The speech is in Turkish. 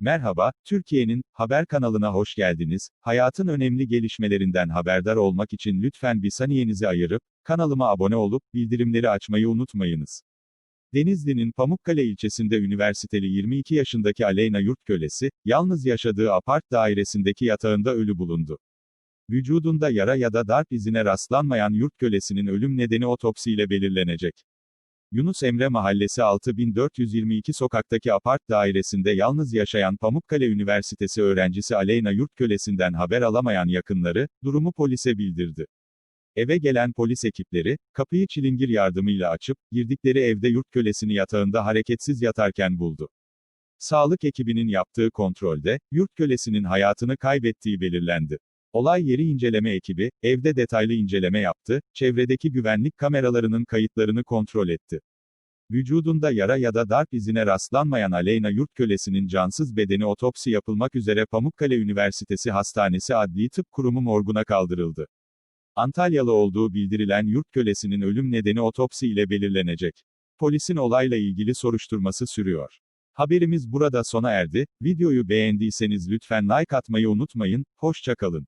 Merhaba, Türkiye'nin haber kanalına hoş geldiniz. Hayatın önemli gelişmelerinden haberdar olmak için lütfen bir saniyenizi ayırıp kanalıma abone olup bildirimleri açmayı unutmayınız. Denizli'nin Pamukkale ilçesinde üniversiteli 22 yaşındaki Aleyna Yurtkölesi, yalnız yaşadığı apart dairesindeki yatağında ölü bulundu. Vücudunda yara ya da darp izine rastlanmayan Yurtkölesi'nin ölüm nedeni otopsiyle belirlenecek. Yunus Emre Mahallesi 6422 sokaktaki apart dairesinde yalnız yaşayan Pamukkale Üniversitesi öğrencisi Aleyna Yurtkölesi'nden haber alamayan yakınları, durumu polise bildirdi. Eve gelen polis ekipleri, kapıyı çilingir yardımıyla açıp, girdikleri evde Yurtkölesini yatağında hareketsiz yatarken buldu. Sağlık ekibinin yaptığı kontrolde, Yurtkölesinin hayatını kaybettiği belirlendi. Olay yeri inceleme ekibi, evde detaylı inceleme yaptı, çevredeki güvenlik kameralarının kayıtlarını kontrol etti. Vücudunda yara ya da darp izine rastlanmayan Aleyna Yurtkölesi'nin cansız bedeni otopsi yapılmak üzere Pamukkale Üniversitesi Hastanesi Adli Tıp Kurumu morguna kaldırıldı. Antalyalı olduğu bildirilen Yurtkölesi'nin ölüm nedeni otopsi ile belirlenecek. Polisin olayla ilgili soruşturması sürüyor. Haberimiz burada sona erdi. Videoyu beğendiyseniz lütfen like atmayı unutmayın. Hoşçakalın.